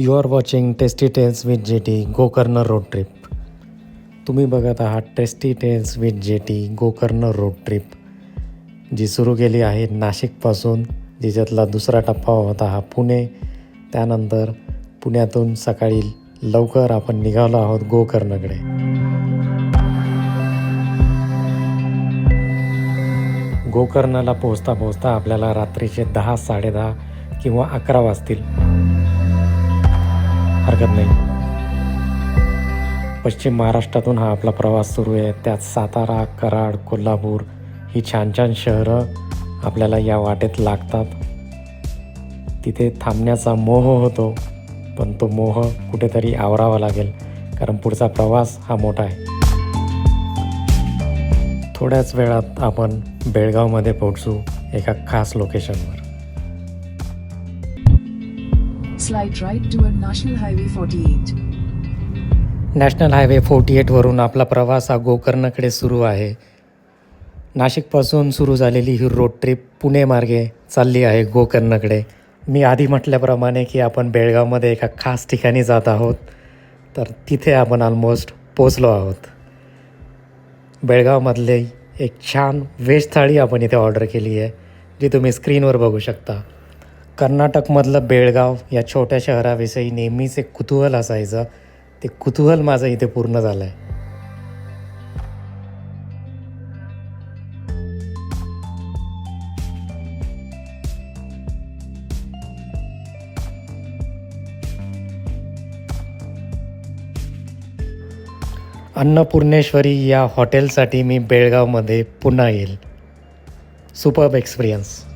You are watching tasty tales with J T Gokarna road trip तुम्ही बघत आहात tasty tales with J T Gokarna road trip जी सुरू केली आहे नाशिकपासून जिच्यातला दुसरा टप्पा होता हा पुणे. त्यानंतर पुण्यातून सकाळी लवकर आपण निघालो आहोत गोकर्णकडे. गोकर्णाला पोहोचता पोहोचता आपल्याला रात्रीचे दहा साडेदहा किंवा अकरा वाजतील. हरकत नाही. पश्चिम महाराष्ट्रातून हा आपला प्रवास सुरू आहे. त्यात सातारा कराड कोल्हापूर ही छान छान शहरं आपल्याला या वाटेत लागतात. तिथे थांबण्याचा मोह होतो पण तो मोह कुठेतरी आवरावा लागेल कारण पुढचा प्रवास हा मोठा आहे. थोड्याच वेळात आपण बेळगावमध्ये पोहोचू एका खास लोकेशनवर Slide right toward National Highway 48. National highway forty एटवरून आपला प्रवास हा गोकर्णकडे सुरू आहे. नाशिकपासून सुरू झालेली ही रोड ट्रिप पुणे मार्गे चालली आहे गोकर्णकडे. मी आधी म्हटल्याप्रमाणे की आपण बेळगावमध्ये एका खास ठिकाणी जात आहोत तर तिथे आपण ऑलमोस्ट पोचलो आहोत. बेळगावमधले एक छान व्हेज थाळी आपण इथे ऑर्डर केली आहे जी तुम्ही स्क्रीनवर बघू शकता. कर्नाटकमधलं बेळगाव या छोट्या शहराविषयी नेहमीच एक कुतूहल असायचं. ते कुतूहल माझं इथे पूर्ण झालं आहे अन्नपूर्णेश्वरी या हॉटेलसाठी मी बेळगावमध्ये पुन्हा येईल. Superb experience.